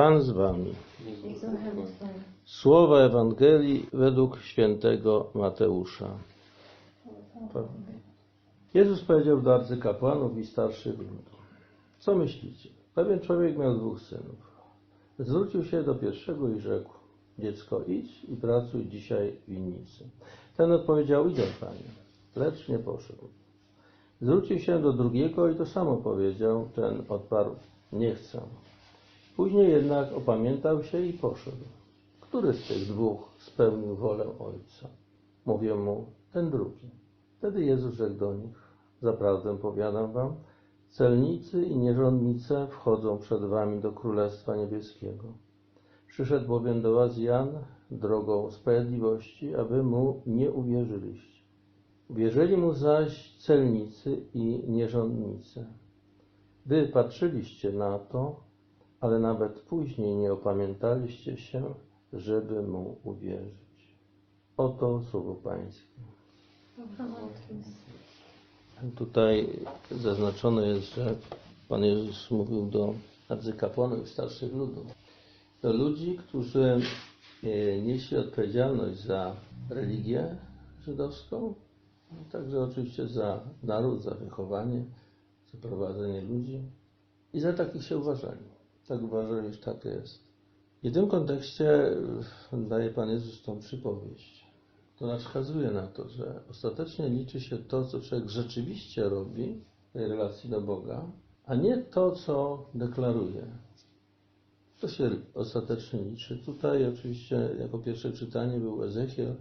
Pan z wami. Słowa Ewangelii według świętego Mateusza. Jezus powiedział do arcykapłanów i starszych ludu. Co myślicie? Pewien człowiek miał dwóch synów. Zwrócił się do pierwszego i rzekł. Dziecko, idź i pracuj dzisiaj w winnicy. Ten odpowiedział, idę panie. Lecz nie poszedł. Zwrócił się do drugiego i to samo powiedział. Ten odparł, nie chcę. Później jednak opamiętał się i poszedł. Który z tych dwóch spełnił wolę Ojca? Mówię mu, ten drugi. Wtedy Jezus rzekł do nich, zaprawdę powiadam wam, celnicy i nierządnice wchodzą przed wami do Królestwa Niebieskiego. Przyszedł bowiem do was Jan drogą sprawiedliwości, a wy mu nie uwierzyliście. Uwierzyli mu zaś celnicy i nierządnice. Wy patrzyliście na to, ale nawet później nie opamiętaliście się, żeby mu uwierzyć. Oto słowo Pańskie. Tutaj zaznaczone jest, że Pan Jezus mówił do arcykapłanów starszych ludów. Do ludzi, którzy e, nieśli odpowiedzialność za religię żydowską, a także oczywiście za naród, za wychowanie, za prowadzenie ludzi i za takich się uważali. Tak uważali, że tak jest. I w tym kontekście daje Pan Jezus tą przypowieść. To nas wskazuje na to, że ostatecznie liczy się to, co człowiek rzeczywiście robi w tej relacji do Boga, a nie to, co deklaruje. To się ostatecznie liczy. Tutaj oczywiście jako pierwsze czytanie był Ezechiel,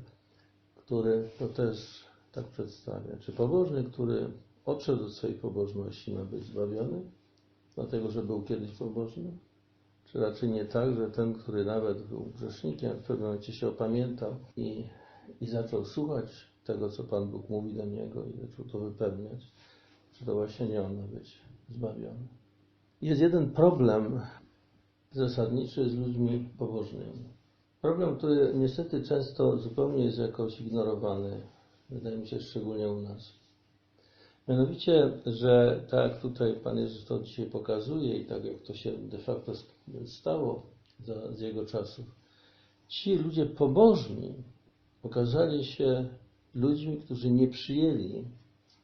który to też tak przedstawia. Czy pobożny, który odszedł od swojej pobożności ma być zbawiony, dlatego że był kiedyś pobożny? Czy raczej nie tak, że ten, który nawet był grzesznikiem, w pewnym momencie się opamiętał i, i zaczął słuchać tego, co Pan Bóg mówi do niego i zaczął to wypełniać, czy to właśnie nie on ma być zbawiony. Jest jeden problem zasadniczy z ludźmi pobożnymi. Problem, który niestety często zupełnie jest jakoś ignorowany, wydaje mi się szczególnie u nas. Mianowicie, że tak jak tutaj Pan Jezus to dzisiaj pokazuje i tak jak to się de facto stało za, z Jego czasów, ci ludzie pobożni okazali się ludźmi, którzy nie przyjęli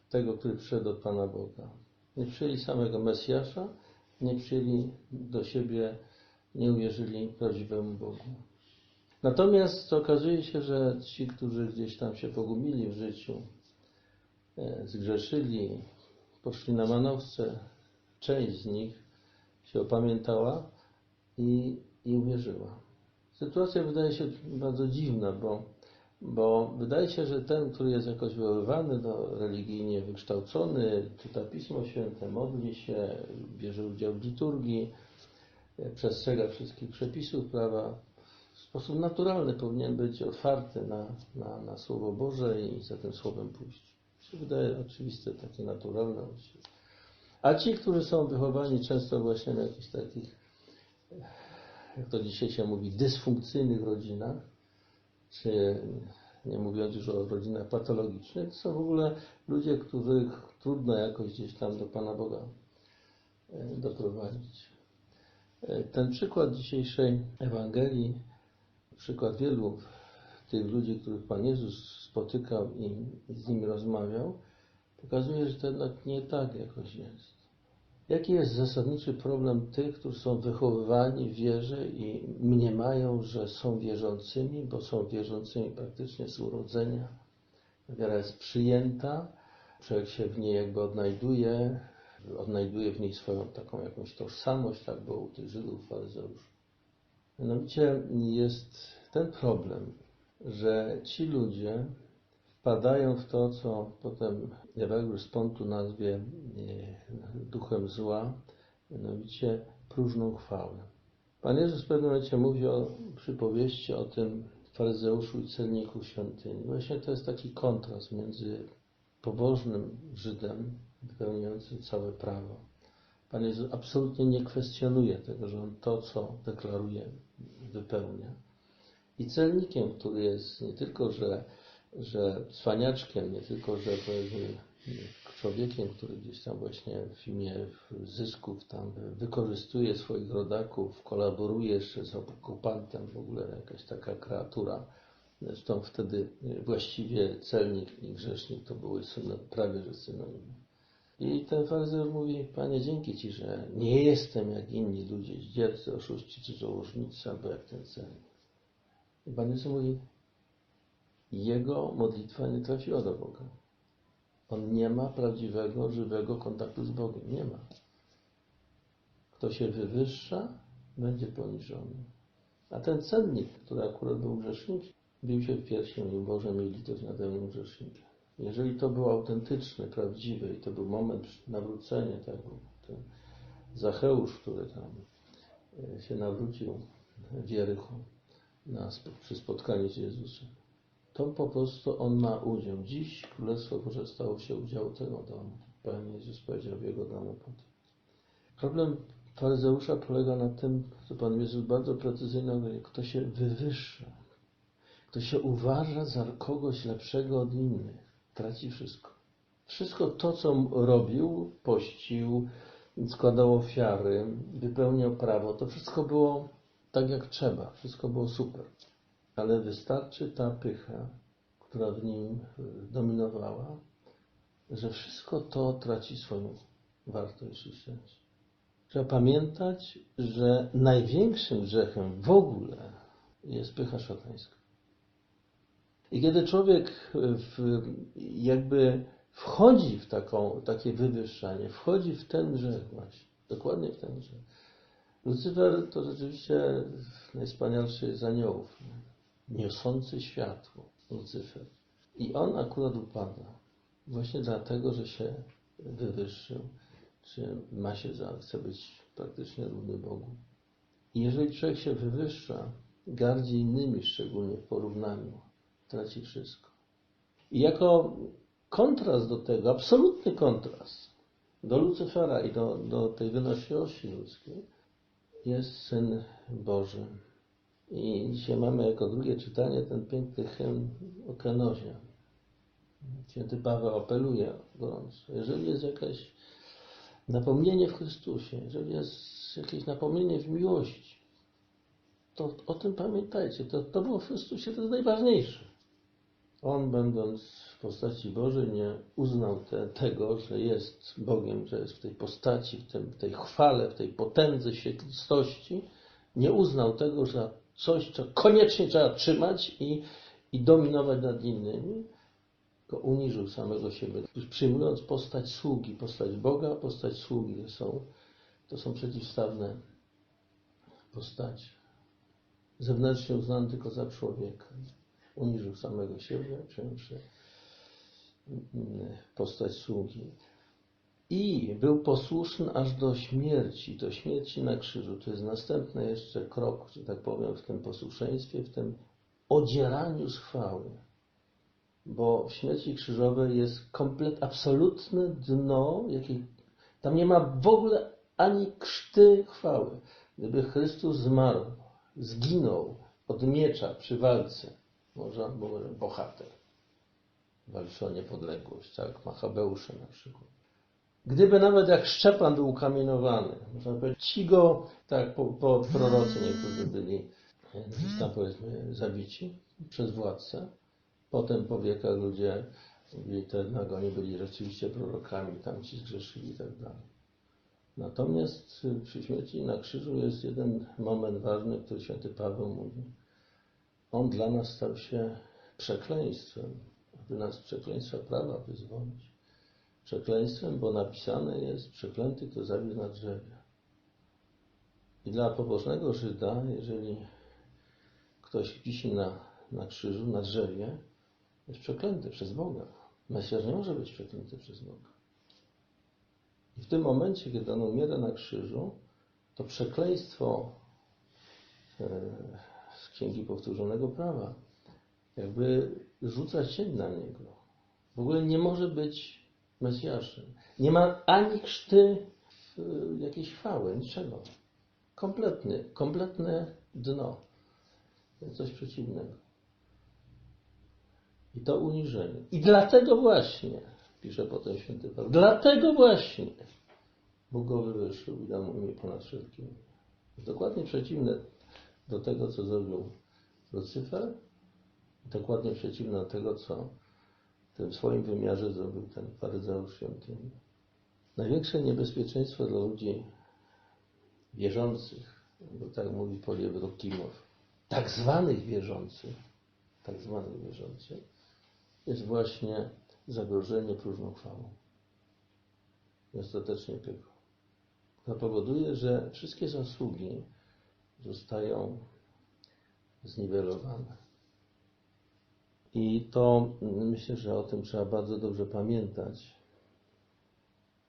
tego, który przyszedł od Pana Boga. Nie przyjęli samego Mesjasza, nie przyjęli do siebie, nie uwierzyli prawdziwemu Bogu. Natomiast okazuje się, że ci, którzy gdzieś tam się pogubili w życiu, zgrzeszyli, poszli na manowce, część z nich się opamiętała i, i uwierzyła. Sytuacja wydaje się bardzo dziwna, bo, bo wydaje się, że ten, który jest jakoś wychowywany, no, religijnie wykształcony, czyta Pismo Święte, modli się, bierze udział w liturgii, przestrzega wszystkich przepisów prawa, w sposób naturalny powinien być otwarty na, na, na Słowo Boże i za tym Słowem pójść się wydaje oczywiste, takie naturalne. A ci, którzy są wychowani często właśnie w jakichś takich, jak to dzisiaj się mówi, dysfunkcyjnych rodzinach, czy nie mówiąc już o rodzinach patologicznych, to są w ogóle ludzie, których trudno jakoś gdzieś tam do Pana Boga doprowadzić. Ten przykład dzisiejszej Ewangelii, przykład wielu tych ludzi, których Pan Jezus spotykał i z nimi rozmawiał, pokazuje, że to jednak nie tak jakoś jest. Jaki jest zasadniczy problem tych, którzy są wychowywani w wierze i mniemają, że są wierzącymi, bo są wierzącymi praktycznie z urodzenia. Wiara jest przyjęta, człowiek się w niej jakby odnajduje, odnajduje w niej swoją taką jakąś tożsamość, tak było u tych Żydów, faryzeuszy. Mianowicie jest ten problem, że ci ludzie wpadają w to, co potem Ewagrius Spontu nazwie duchem zła, mianowicie próżną chwałę. Pan Jezus w pewnym momencie mówi o przypowieści o tym faryzeuszu i celniku świątyni. Właśnie to jest taki kontrast między pobożnym Żydem, wypełniającym całe prawo. Pan Jezus absolutnie nie kwestionuje tego, że on to, co deklaruje, wypełnia. I celnikiem, który jest nie tylko, że, że cwaniaczkiem, nie tylko, że człowiekiem, który gdzieś tam właśnie w imię zysków tam wykorzystuje swoich rodaków, kolaboruje jeszcze z okupantem, w ogóle jakaś taka kreatura. Zresztą wtedy właściwie celnik i grzesznik to były syno, prawie że synonimy. I ten faryzeusz mówi, Panie, dzięki Ci, że nie jestem jak inni ludzie, zdziercy, oszuści czy żołążnicy, albo jak ten celnik. I Pan Jezus mówi, jego modlitwa nie trafiła do Boga. On nie ma prawdziwego, żywego kontaktu z Bogiem. Nie ma. Kto się wywyższa, będzie poniżony. A ten cennik, który akurat był grzesznikiem, bił się w piersi i Boże, miej litość nade mną grzesznikiem. Jeżeli to było autentyczne, prawdziwe i to był moment nawrócenia, tak ten Zacheusz, który tam e, się nawrócił w Jerychu na, przy spotkaniu z Jezusem, to po prostu on ma udział. Dziś Królestwo Boże stało się udział tego domu. Pan Jezus powiedział w jego domu potem. Problem faryzeusza polega na tym, co Pan Jezus bardzo precyzyjnie mówi, kto się wywyższa, kto się uważa za kogoś lepszego od innych, traci wszystko. Wszystko to, co robił, pościł, składał ofiary, wypełniał prawo, to wszystko było tak jak trzeba, wszystko było super. Ale wystarczy ta pycha, która w nim dominowała, że wszystko to traci swoją wartość i sens. Trzeba pamiętać, że największym grzechem w ogóle jest pycha szatańska. I kiedy człowiek w, jakby wchodzi w taką, takie wywyższanie, wchodzi w ten grzech właśnie, dokładnie w ten grzech. Lucyfer to rzeczywiście najwspanialszy z aniołów, niosący światło, Lucyfer. I on akurat upada właśnie dlatego, że się wywyższył, czy ma się za, chce być praktycznie równy Bogu. I jeżeli człowiek się wywyższa, gardzi innymi, szczególnie w porównaniu, traci wszystko. I jako kontrast do tego, absolutny kontrast do Lucyfera i do, do tej wynośliwości ludzkiej, jest Syn Boży. I dzisiaj mamy jako drugie czytanie ten piękny hymn o Kenozie. Święty Paweł apeluje gorąco. Jeżeli jest jakieś napomnienie w Chrystusie, jeżeli jest jakieś napomnienie w miłości, to o tym pamiętajcie. To, to było w Chrystusie, to jest najważniejsze. On, będąc postaci Bożej, nie uznał te, tego, że jest Bogiem, że jest w tej postaci, w, tym, w tej chwale, w tej potędze świetlistości. Nie uznał tego, że coś, co koniecznie trzeba trzymać i, i dominować nad innymi, tylko uniżył samego siebie. Przyjmując postać sługi, postać Boga, postać sługi, to są, to są przeciwstawne postacie. Zewnętrznie uznany tylko za człowieka uniżył samego siebie, przyjąwszy postać sługi. I był posłuszny aż do śmierci, do śmierci na krzyżu. To jest następny jeszcze krok, że tak powiem, w tym posłuszeństwie, w tym odzieraniu z chwały. Bo w śmierci krzyżowej jest komplet, absolutne dno, jakiej, tam nie ma w ogóle ani krzty chwały. Gdyby Chrystus zmarł, zginął od miecza przy walce, może był bohater. Walczy o niepodległość, tak? Machabeusze na przykład. Gdyby nawet jak Szczepan był ukamienowany, można powiedzieć, ci go, tak, po, po prorocy niektórzy byli gdzieś tam powiedzmy zabici przez władcę. Potem po wiekach ludzie jednak oni byli rzeczywiście prorokami, tam ci zgrzeszyli i tak dalej. Natomiast przy śmierci na krzyżu jest jeden moment ważny, który święty Paweł mówi. On dla nas stał się przekleństwem, aby nas przekleństwa prawa wyzwolić. Przekleństwem, bo napisane jest przeklęty, kto zabił na drzewie. I dla pobożnego Żyda, jeżeli ktoś wisi na, na krzyżu, na drzewie, jest przeklęty przez Boga. Mesjasz nie może być przeklęty przez Boga. I w tym momencie, kiedy on umiera na krzyżu, to przekleństwo e, z Księgi Powtórzonego Prawa jakby rzuca cień na niego. W ogóle nie może być Mesjaszem. Nie ma ani krzty jakiejś chwały, niczego. Kompletny, kompletne dno. Coś przeciwnego. I to uniżenie. I dlatego właśnie pisze potem święty Paweł. Dlatego właśnie Bóg go wywyższył i dał mu imię ponad. Jest dokładnie przeciwne do tego, co zrobił Lucyfer, dokładnie przeciwne do tego, co w swoim wymiarze zrobił ten faryzeusz świątyni. Największe niebezpieczeństwo dla ludzi wierzących, bo tak mówi Poliewro Kimow, tak zwanych wierzących, tak zwanych wierzących, jest właśnie zagrożenie próżną chwałą. Ostatecznie tylko. To powoduje, że wszystkie zasługi zostają zniwelowane. I to mm, myślę, że o tym trzeba bardzo dobrze pamiętać.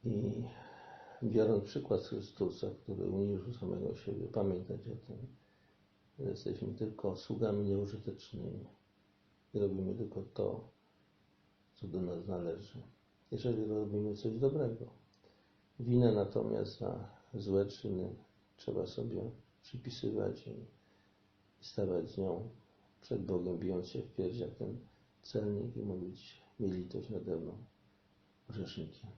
I biorąc przykład z Chrystusa, który uniżył samego siebie, pamiętać o tym, że jesteśmy tylko sługami nieużytecznymi i robimy tylko to, co do nas należy. Jeżeli robimy coś dobrego. Winę natomiast za złe czyny trzeba sobie przypisywać i stawać z nią przed Bogiem, bijąc się w pierś jak ten celnik i mówić, miej litość nade mną, grzesznikiem.